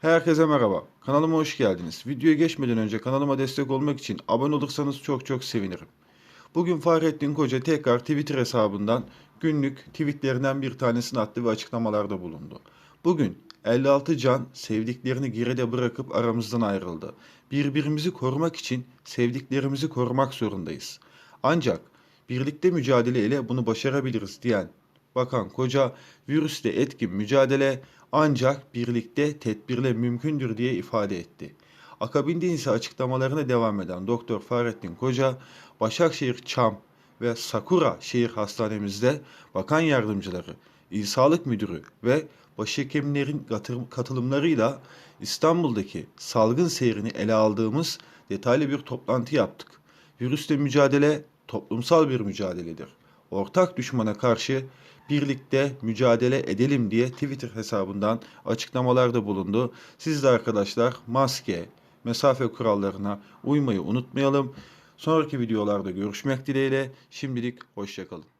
Herkese merhaba. Kanalıma hoş geldiniz. Videoya geçmeden önce kanalıma destek olmak için abone olursanız çok çok sevinirim. Bugün Fahrettin Koca tekrar Twitter hesabından günlük tweetlerinden bir tanesini attı ve açıklamalarda bulundu. Bugün 56 can sevdiklerini geride bırakıp aramızdan ayrıldı. Birbirimizi korumak için sevdiklerimizi korumak zorundayız. Ancak birlikte mücadele ile bunu başarabiliriz diyen Bakan Koca virüsle etkin mücadele ancak birlikte tedbirle mümkündür diye ifade etti. Akabinde ise açıklamalarına devam eden Doktor Fahrettin Koca, Başakşehir Çam ve Sakura şehir hastanemizde bakan yardımcıları, il sağlık müdürü ve başhekimlerin katılımlarıyla İstanbul'daki salgın seyrini ele aldığımız detaylı bir toplantı yaptık. Virüsle mücadele toplumsal bir mücadeledir. Ortak düşmana karşı birlikte mücadele edelim diye Twitter hesabından açıklamalarda bulundu. Siz de arkadaşlar maske, mesafe kurallarına uymayı unutmayalım. Sonraki videolarda görüşmek dileğiyle. Şimdilik hoşçakalın.